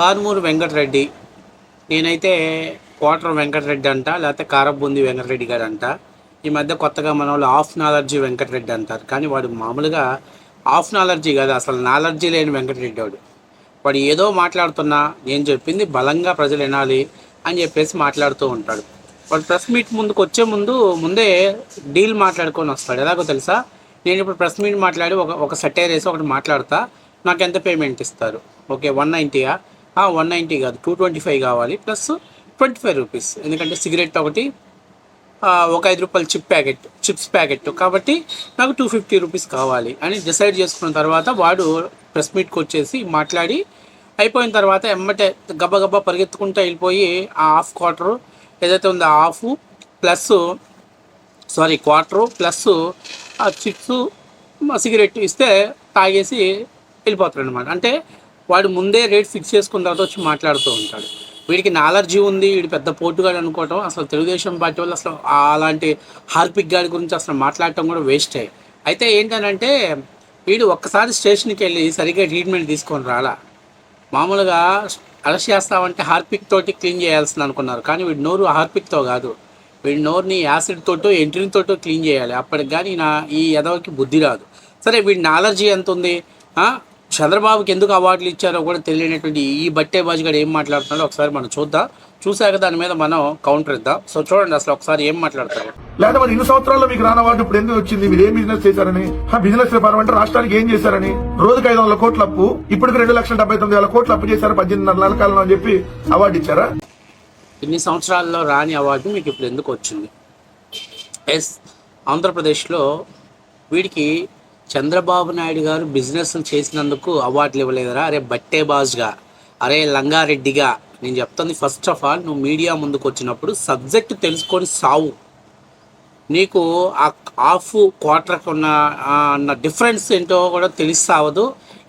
కారుమూరు వెంకటరెడ్డి. నేనైతే కోటర వెంకటరెడ్డి అంట లేకపోతే కారబుంది వెంకటరెడ్డి గారు అంట. ఈ మధ్య కొత్తగా మన వాళ్ళు ఆఫ్ నాలర్జీ వెంకటరెడ్డి అంటారు. కానీ వాడు మామూలుగా ఆఫ్ నాలర్జీ కాదు అసలు నాలర్జీ లేని వెంకటరెడ్డి వాడు. వాడు ఏదో మాట్లాడుతున్నా నేను చెప్పింది బలంగా ప్రజలు వినాలి అని చెప్పేసి మాట్లాడుతూ ఉంటాడు. వాడు ప్రెస్ మీట్ ముందుకు వచ్చే ముందు ముందే డీల్ మాట్లాడుకొని వస్తాడు. ఎలాగో తెలుసా? నేను ఇప్పుడు ప్రెస్ మీట్ మాట్లాడి ఒక ఒక సెటైర్ వేసి ఒకటి మాట్లాడతా నాకు ఎంత పేమెంట్ ఇస్తారు? ఓకే వన్ నైంటీయా? వన్ నైంటీ కాదు. టూ ట్వంటీ ఫైవ్ కావాలి. ప్లస్ ట్వంటీ ఫైవ్ రూపీస్ ఎందుకంటే సిగరెట్ ఒకటి ఒక ఐదు రూపాయల చిప్ ప్యాకెట్ చిప్స్ ప్యాకెట్ కాబట్టి నాకు టూ ఫిఫ్టీ రూపీస్ కావాలి అని డిసైడ్ చేసుకున్న తర్వాత వాడు ప్రెస్ మీట్కి వచ్చేసి మాట్లాడి అయిపోయిన తర్వాత ఎమ్మటే గబగబా పరిగెత్తుకుంటూ వెళ్ళిపోయి ఆ హాఫ్ క్వార్టర్ ఏదైతే ఉందో half plus sorry quarter plus ఆ చిప్స్ సిగరెట్ ఇస్తే తాగేసి వెళ్ళిపోతారు అనమాట అంటే వాడు ముందే రేట్ ఫిక్స్ చేసుకున్న తర్వాత వచ్చి మాట్లాడుతూ ఉంటాడు. వీడికి నాలర్జీ ఉంది వీడు పెద్ద పోటుగాడు అనుకోవటం అసలు తెలుగుదేశం పార్టీ వాళ్ళు అసలు అలాంటి హార్పిక్ గాడి గురించి అసలు మాట్లాడటం కూడా వేస్ట్ అయ్యి అయితే ఏంటంటే వీడు ఒక్కసారి స్టేషన్కి వెళ్ళి సరిగ్గా ట్రీట్మెంట్ తీసుకొని రాలా. మామూలుగా అరెస్ట్ చేస్తామంటే హార్పిక్ తోటి క్లీన్ చేయాల్సింది అనుకున్నారు. కానీ వీడి నోరు హార్పిక్తో కాదు. వీడి నోరుని యాసిడ్ తోటో ఎంట్రీన్ తోటో క్లీన్ చేయాలి. అప్పటికి కానీ నా ఈ ఎదవకి బుద్ధి రాదు. సరే వీడి నాలర్జీ ఎంత ఉంది? చంద్రబాబుకి ఎందుకు అవార్డులు ఇచ్చారో కూడా తెలియనటువంటి ఈ బట్టే బాజుగాడు ఏం మాట్లాడుతున్నాడో ఒకసారి మనం చూద్దాం. చూశాక దాని మీద మనం కౌంటర్ ఇద్దాం. సో చూడండి అసలు ఒకసారి ఏం మాట్లాడతారు. లేదా మరి ఇన్ని సంవత్సరాల్లో మీకు రాని అవార్డు ఇప్పుడు ఎందుకు వచ్చింది? మీరు ఏం బిజినెస్ చేశారని? ఆ బిజినెస్ వ్యాపారం అంటే రాష్ట్రానికి ఏం చేశారని? రోజుకి ఐదు వందల కోట్ల అప్పు. ఇప్పటికి రెండు లక్షల డెబ్బై తొమ్మిది వేల కోట్ల అప్పు చేశారు. పద్దెనిమిది నెలల కాలంలో అని చెప్పి అవార్డు ఇచ్చారా? ఇన్ని సంవత్సరాల్లో రాని అవార్డు మీకు ఇప్పుడు ఎందుకు వచ్చింది? ఎస్ ఆంధ్రప్రదేశ్లో వీడికి చంద్రబాబు నాయుడు గారు బిజినెస్ చేసినందుకు అవార్డులు ఇవ్వలేదురా. అరే బట్టే బాజ్గా అరే లంగారెడ్డిగా. నేను చెప్తుంది ఫస్ట్ ఆఫ్ ఆల్ నువ్వు మీడియా ముందుకు వచ్చినప్పుడు సబ్జెక్ట్ తెలుసుకొని సావు. నీకు ఆ హాఫ్ క్వార్టర్కి ఉన్న అన్న డిఫరెన్స్ ఏంటో కూడా తెలిసావదు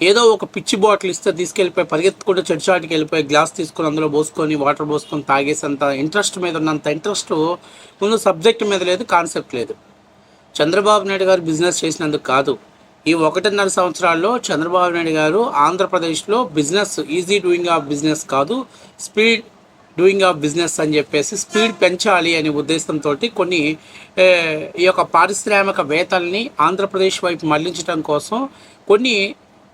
ఏదో ఒక పిచ్చి బాటిల్ ఇస్తే తీసుకెళ్ళిపోయి పరిగెత్తుకుంటూ చెడుచాటికి వెళ్ళిపోయి గ్లాస్ తీసుకొని అందులో పోసుకొని వాటర్ పోసుకొని తాగేసేంత ఇంట్రెస్ట్ మీద ఉన్నంత ఇంట్రెస్ట్ ముందు సబ్జెక్ట్ మీద లేదు కాన్సెప్ట్ లేదు. చంద్రబాబు నాయుడు గారు బిజినెస్ చేసినందుకు కాదు. ఈ ఒకటిన్నర సంవత్సరాల్లో చంద్రబాబు నాయుడు గారు ఆంధ్రప్రదేశ్లో business easy doing of business కాదు స్పీడ్ డూయింగ్ ఆఫ్ బిజినెస్ అని చెప్పేసి స్పీడ్ పెంచాలి అనే ఉద్దేశంతో కొన్ని ఈ యొక్క పారిశ్రామికవేత్తల్ని ఆంధ్రప్రదేశ్ వైపు మళ్ళించడం కోసం కొన్ని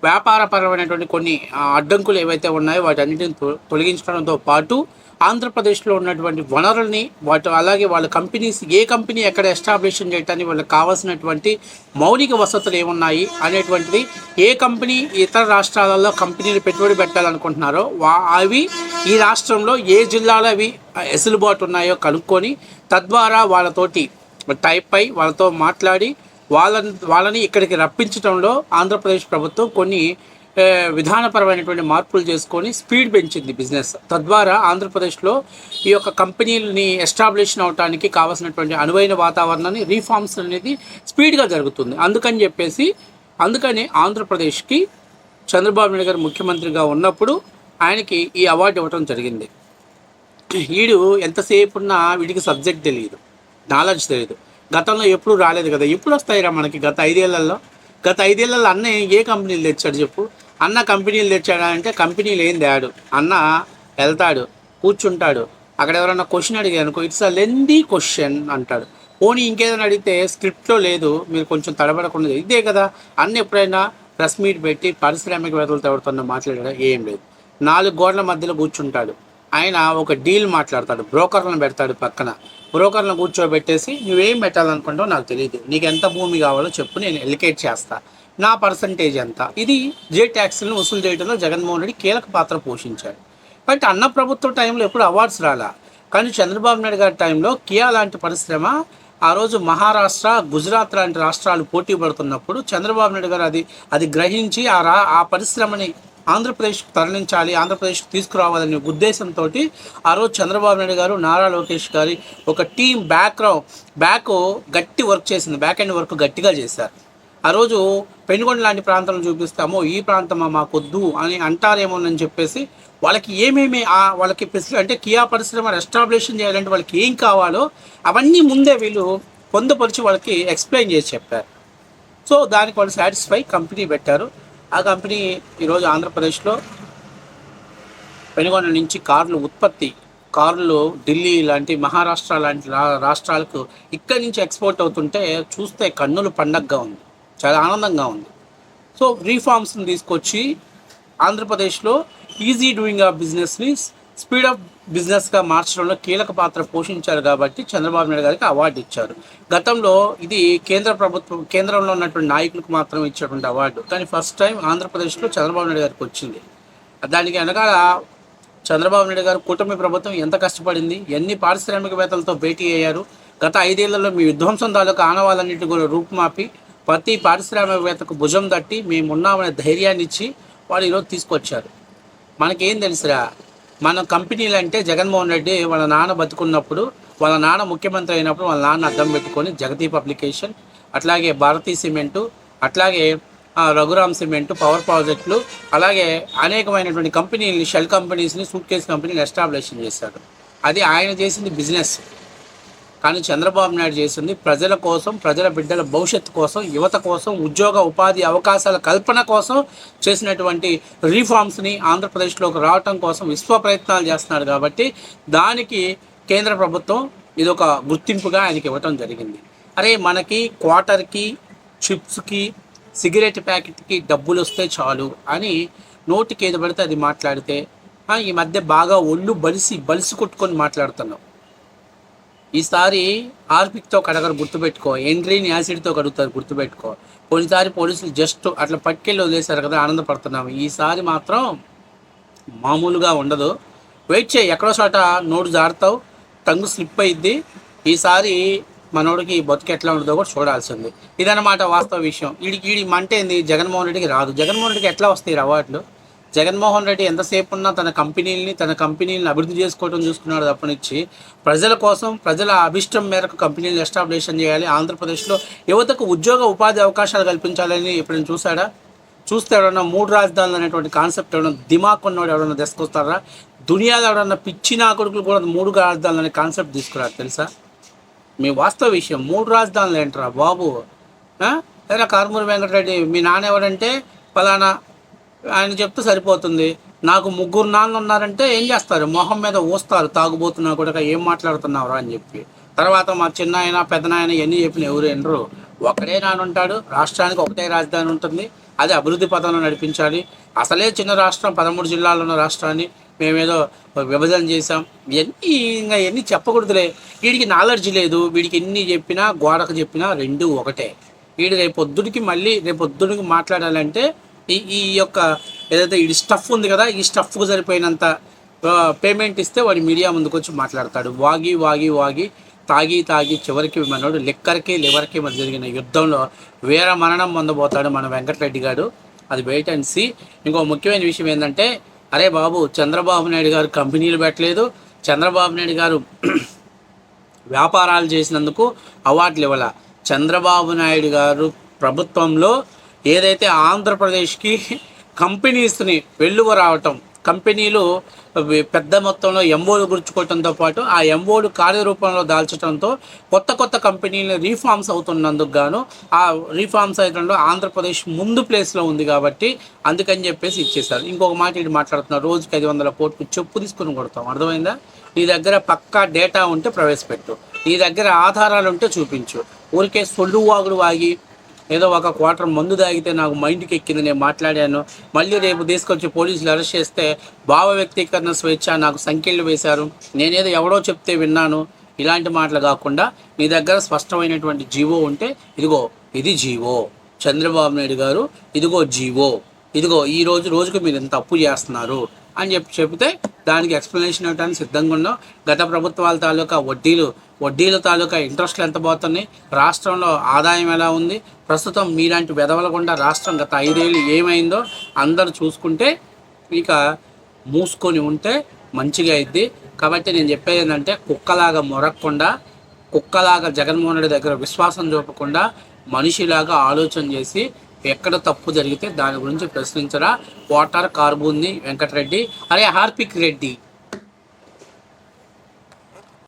వ్యాపారపరమైనటువంటి కొన్ని అడ్డంకులు ఏవైతే ఉన్నాయో వాటన్నిటిని తొలగించడంతో పాటు ఆంధ్రప్రదేశ్లో ఉన్నటువంటి వనరుల్ని వాటి అలాగే వాళ్ళ కంపెనీస్ ఏ కంపెనీ ఎక్కడ ఎస్టాబ్లిష్ చేయడానికి వాళ్ళకి కావాల్సినటువంటి మౌలిక వసతులు ఏమున్నాయి అనేటువంటిది ఏ కంపెనీ ఇతర రాష్ట్రాలలో కంపెనీలు పెట్టుబడి పెట్టాలనుకుంటున్నారో వా అవి ఈ రాష్ట్రంలో ఏ జిల్లాలో అవి ఎసులుబాటు ఉన్నాయో కనుక్కొని తద్వారా వాళ్ళతోటి టైప్ అయి వాళ్ళతో మాట్లాడి వాళ్ళని వాళ్ళని ఇక్కడికి రప్పించడంలో ఆంధ్రప్రదేశ్ ప్రభుత్వం కొన్ని విధానపరమైనటువంటి మార్పులు చేసుకొని స్పీడ్ పెంచింది బిజినెస్. తద్వారా ఆంధ్రప్రదేశ్లో ఈ యొక్క కంపెనీలని ఎస్టాబ్లిష్ అవడానికి కావాల్సినటువంటి అనువైన వాతావరణాన్ని రీఫార్మ్స్ అనేది స్పీడ్గా జరుగుతుంది. అందుకని చెప్పేసి అందుకని ఆంధ్రప్రదేశ్కి చంద్రబాబు నాయుడు గారు ముఖ్యమంత్రిగా ఉన్నప్పుడు ఆయనకి ఈ అవార్డు ఇవ్వడం జరిగింది. వీడు ఎంతసేపు ఉన్నా వీడికి సబ్జెక్ట్ తెలియదు నాలెడ్జ్ తెలియదు గతంలో ఎప్పుడు రాలేదు కదా. ఎప్పుడు వస్తాయిరా మనకి గత ఐదేళ్ళలో? గత ఐదేళ్ళలో అన్న ఏ కంపెనీలు తెచ్చాడు చెప్పు? అన్న కంపెనీలు తెచ్చాడా అంటే కంపెనీలు ఏం తేడు. అన్న వెళ్తాడు కూర్చుంటాడు. అక్కడ ఎవరైనా క్వశ్చన్ అడిగారు అనుకో ఇట్స్ అ లెందీ క్వశ్చన్ అంటాడు. పోనీ ఇంకేదైనా అడిగితే స్క్రిప్ట్లో లేదు మీరు కొంచెం తడబడకుండా ఇదే కదా. అన్న ఎప్పుడైనా ప్రెస్ మీట్ పెట్టి పారిశ్రామికవేత్తలతో ఎవరితో మాట్లాడాడా? ఏం లేదు. నాలుగు గోడల మధ్యలో కూర్చుంటాడు. ఆయన ఒక డీల్ మాట్లాడతాడు బ్రోకర్లను పెడతాడు పక్కన. బ్రోకర్లను కూర్చోబెట్టేసి నువ్వేం పెట్టాలనుకుంటావో నాకు తెలియదు. నీకు ఎంత భూమి కావాలో చెప్పు నేను ఎలికేట్ చేస్తా. నా పర్సంటేజ్ ఎంత? ఇది జే ట్యాక్స్లను వసూలు చేయడంలో జగన్మోహన్ రెడ్డి కీలక పాత్ర పోషించాడు. బట్ అన్న ప్రభుత్వ టైంలో ఎప్పుడు అవార్డ్స్ రాలా? కానీ చంద్రబాబు నాయుడు గారి టైంలో కియా లాంటి పరిశ్రమ ఆ రోజు మహారాష్ట్ర గుజరాత్ లాంటి రాష్ట్రాలు పోటీ పడుతున్నప్పుడు చంద్రబాబు నాయుడు గారు అది అది గ్రహించి ఆ రా ఆ పరిశ్రమని ఆంధ్రప్రదేశ్కి తరలించాలి ఆంధ్రప్రదేశ్కి తీసుకురావాలనే ఉద్దేశంతో ఆ రోజు చంద్రబాబు నాయుడు గారు నారా లోకేష్ గారి ఒక టీం బ్యాక్గ్రౌండ్ బ్యాక్ గట్టి వర్క్ చేసింది బ్యాక్ అండ్ వర్క్ గట్టిగా చేశారు. ఆ రోజు పెనుగొండ లాంటి ప్రాంతాలను చూపిస్తామో ఈ ప్రాంతమా మాకొద్దు అని అంటారేమోనని చెప్పేసి వాళ్ళకి ఏమేమి వాళ్ళకి ఫెసిలిటీ అంటే కియా పరిశ్రమ ఎస్టాబ్లిషన్ చేయాలంటే వాళ్ళకి ఏం కావాలో అవన్నీ ముందే వీళ్ళు పొందుపరిచి వాళ్ళకి ఎక్స్ప్లెయిన్ చేసి చెప్పారు. సో దానికి వాళ్ళు సాటిస్ఫై కంపెనీ పెట్టారు. ఆ కంపెనీ ఈరోజు ఆంధ్రప్రదేశ్లో పెనుగొండ నుంచి కార్లు ఉత్పత్తి కార్లు ఢిల్లీ లాంటి మహారాష్ట్ర లాంటి రా- రాష్ట్రాలకు ఇక్కడి నుంచి ఎక్స్పోర్ట్ అవుతుంటే చూస్తే కన్నులు పండగగా ఉంది. చాలా ఆనందంగా ఉంది. సో రీఫార్మ్స్ని తీసుకొచ్చి ఆంధ్రప్రదేశ్లో ఈజీ డూయింగ్ ఆ బిజినెస్ని స్పీడ్ ఆఫ్ బిజినెస్గా మార్చడంలో కీలక పాత్ర పోషించారు కాబట్టి చంద్రబాబు నాయుడు గారికి అవార్డు ఇచ్చారు. గతంలో ఇది కేంద్ర ప్రభుత్వం కేంద్రంలో ఉన్నటువంటి నాయకులకు మాత్రం ఇచ్చేటువంటి అవార్డు కానీ ఫస్ట్ టైం ఆంధ్రప్రదేశ్లో చంద్రబాబు నాయుడు గారికి వచ్చింది. దానికి వెనకాల చంద్రబాబు నాయుడు గారు కూటమి ప్రభుత్వం ఎంత కష్టపడింది ఎన్ని పారిశ్రామికవేత్తలతో భేటీ అయ్యారు గత ఐదేళ్ళలో మీ విధ్వంసం తాలూకు ఆనవాళ్ళన్నింటి కూడా రూపుమాపి ప్రతి పారిశ్రామికవేత్తకు భుజం తట్టి మేమున్నామనే ధైర్యాన్ని ఇచ్చి వాళ్ళు ఈరోజు తీసుకొచ్చారు. మనకేం తెలుసురా మన కంపెనీలు అంటే జగన్మోహన్ రెడ్డి వాళ్ళ నాన్న బతుకున్నప్పుడు వాళ్ళ నాన్న ముఖ్యమంత్రి అయినప్పుడు వాళ్ళ నాన్న అడ్డం పెట్టుకొని జగదీప్ అప్లికేషన్ అట్లాగే భారతీ సిమెంటు అట్లాగే రఘురామ్ సిమెంట్ పవర్ ప్రాజెక్టులు అలాగే అనేకమైనటువంటి కంపెనీలని షెల్ కంపెనీస్ని సూట్ కేస్ కంపెనీలు ఎస్టాబ్లిష్ చేశారు. అది ఆయన చేసింది బిజినెస్. కానీ చంద్రబాబు నాయుడు చేసింది ప్రజల కోసం ప్రజల బిడ్డల భవిష్యత్తు కోసం యువత కోసం ఉద్యోగ ఉపాధి అవకాశాల కల్పన కోసం చేసినటువంటి రీఫార్మ్స్ని ఆంధ్రప్రదేశ్లోకి రావటం కోసం విశ్వ ప్రయత్నాలు చేస్తున్నాడు కాబట్టి దానికి కేంద్ర ప్రభుత్వం ఇది ఒక గుర్తింపుగా ఆయనకి ఇవ్వటం జరిగింది. అరే మనకి క్వార్టర్కి చిప్స్కి సిగరెట్ ప్యాకెట్కి డబ్బులు వస్తే చాలు అని నోటికి ఏది పడితే అది మాట్లాడితే ఈ మధ్య బాగా ఒళ్ళు బలిసి బలిసి కొట్టుకొని మాట్లాడుతున్నాం. ఈసారి ఆర్పిక్తో కడగరు గుర్తుపెట్టుకో. ఎండ్రీని యాసిడ్తో కడుగుతారు గుర్తుపెట్టుకో. పోయినసారి పోలీసులు జస్ట్ అట్లా పట్టుకెళ్ళి వదిలేశారు కదా ఆనందపడుతున్నాము. ఈసారి మాత్రం మామూలుగా ఉండదు. వెయిట్ చేయి ఎక్కడో చోట నోటు జారుతావు టంగు స్లిప్ అయింది ఈసారి మనోడికి బతుకు ఎట్లా ఉండదో కూడా చూడాల్సింది. ఇదన్నమాట వాస్తవ విషయం. వీడికి వీడి మంటే ఏంది? జగన్మోహన్ రెడ్డికి రాదు. జగన్మోహన్ రెడ్డికి ఎట్లా వస్తాయి రవాట్లు అవార్డులు? జగన్మోహన్ రెడ్డి ఎంతసేపు ఉన్నా తన కంపెనీలని తన కంపెనీలను అభివృద్ధి చేసుకోవడం చూసుకున్నాడు తప్పనిచ్చి. ప్రజల కోసం ప్రజల అభిష్టం మేరకు కంపెనీలు ఎస్టాబ్లిషన్ చేయాలి. ఆంధ్రప్రదేశ్లో యువతకు ఉద్యోగ ఉపాధి అవకాశాలు కల్పించాలని ఎప్పుడైనా చూశాడా? చూస్తే ఎవడన్నా మూడు రాజధానులు అనేటువంటి కాన్సెప్ట్ ఎవడన్నా దిమాక్ ఉన్నవాడు ఎవడన్నా తీసుకొస్తారా? దునియాలో ఎవడన్నా పిచ్చి నా కొడుకులు కూడా మూడు రాజధానులు అనే కాన్సెప్ట్ తీసుకురారు తెలుసా? మీ వాస్తవ విషయం మూడు రాజధానులు ఏంట్రా బాబు? ఆ? కారుమూరి వెంకటరెడ్డి మీ నాన్న ఎవరంటే? ఫలానా ఆయన చెప్తే సరిపోతుంది. నాకు ముగ్గురు నాన్న ఉన్నారంటే ఏం చేస్తారు? మొహం మీద ఊస్తారు. తాగుబోతున్నా కూడా ఏం మాట్లాడుతున్నావురా అని చెప్పి. తర్వాత మా చిన్న ఆయన పెద్ద నాయన ఎన్ని చెప్పిన ఎవరు ఎనరు ఒకడే నాన్న ఉంటాడు. రాష్ట్రానికి ఒకటే రాజధాని ఉంటుంది. అది అభివృద్ధి పథంలో నడిపించాలి. అసలే చిన్న రాష్ట్రం పదమూడు జిల్లాలు ఉన్న రాష్ట్రాన్ని మేమేదో విభజన చేసాం ఎన్ని ఇంకా ఎన్ని చెప్పకూడదులే. వీడికి నాలెడ్జ్ లేదు. వీడికి ఎన్ని చెప్పినా గోడకు చెప్పినా రెండు ఒకటే. వీడు రేపొద్దుడికి మళ్ళీ రేపొద్దుడికి మాట్లాడాలంటే ఈ ఈ యొక్క ఏదైతే ఈ స్టఫ్ ఉంది కదా ఈ స్టఫ్కు సరిపోయినంత పేమెంట్ ఇస్తే వాడు మీడియా ముందుకు వచ్చి మాట్లాడతాడు. వాగి వాగి వాగి తాగి తాగి చివరికి మనోడు లిక్కర్కి లివర్కి మధ్య జరిగిన యుద్ధంలో వీర మరణం పొందబోతాడు మన వెంకటరెడ్డి గారు. అది వెయిట్ అండ్ సి ఇంకో ముఖ్యమైన విషయం ఏంటంటే అరే బాబు చంద్రబాబు నాయుడు గారు కంపెనీలు పెట్టలేదు. చంద్రబాబు నాయుడు గారు వ్యాపారాలు చేసినందుకు అవార్డులు ఇవ్వాల. చంద్రబాబు నాయుడు గారు ప్రభుత్వంలో ఏదైతే ఆంధ్రప్రదేశ్కి కంపెనీస్ని వెలువ రావటం కంపెనీలు పెద్ద మొత్తంలో ఎంఓలు గుర్చుకోవడంతో పాటు ఆ ఎంఓలు కార్యరూపంలో దాల్చడంతో కొత్త కొత్త కంపెనీలు రీఫార్మ్స్ అవుతున్నందుకు గాను ఆ రీఫార్మ్స్ అయ్యడంలో ఆంధ్రప్రదేశ్ ముందు ప్లేస్లో ఉంది కాబట్టి అందుకని చెప్పేసి ఇచ్చేసారు ఇంకొక మాట ఇటు మాట్లాడుతున్నారు రోజుకి ఐదు వందల కోట్లు చెప్పు తీసుకుని కొడతాం. అర్థమైందా? నీ దగ్గర పక్కా డేటా ఉంటే ప్రవేశపెట్టు. నీ దగ్గర ఆధారాలు ఉంటే చూపించు. ఊరికే సొల్లు వాగుడు వాగి ఏదో ఒక క్వార్టర్ మందు తాగితే నాకు మైండ్కి ఎక్కింది నేను మాట్లాడాను. మళ్ళీ రేపు తీసుకొచ్చి పోలీసులు అరెస్ట్ చేస్తే భావ వ్యక్తీకరణ స్వేచ్ఛ నాకు సంఖ్యలు వేశారు. నేనేదో ఎవడో చెప్తే విన్నాను. ఇలాంటి మాటలు కాకుండా మీ దగ్గర స్పష్టమైనటువంటి జీవో ఉంటే ఇదిగో ఇది జీవో. చంద్రబాబు నాయుడు గారు ఇదిగో జీవో. ఇదిగో ఈ రోజు రోజుకు మీరు ఇంత తప్పు చేస్తున్నారు. అని చెప్పి చెబితే దానికి ఎక్స్ప్లెనేషన్ ఇవ్వడానికి సిద్ధంగా ఉన్నాం. గత ప్రభుత్వాల తాలూకా వడ్డీలు వడ్డీల తాలూకా ఇంట్రెస్ట్లు ఎంత పోతున్నాయి? రాష్ట్రంలో ఆదాయం ఎలా ఉంది? ప్రస్తుతం మీలాంటి వెదవలకుండా రాష్ట్రం గత ఐదేళ్ళు ఏమైందో అందరూ చూసుకుంటే ఇక మూసుకొని ఉంటే మంచిగా అయింది కాబట్టి నేను చెప్పేది ఏంటంటే కుక్కలాగా మొరక్కుండా కుక్కలాగా జగన్మోహన్ రెడ్డి దగ్గర విశ్వాసం చూపకుండా మనిషిలాగా ఆలోచన చేసి ఎక్కడ తప్పు జరిగితే దాని గురించి ప్రశ్నించరా? వాటర్ కార్బూన్ని వెంకటరెడ్డి. అరే హార్పిక్ రెడ్డి.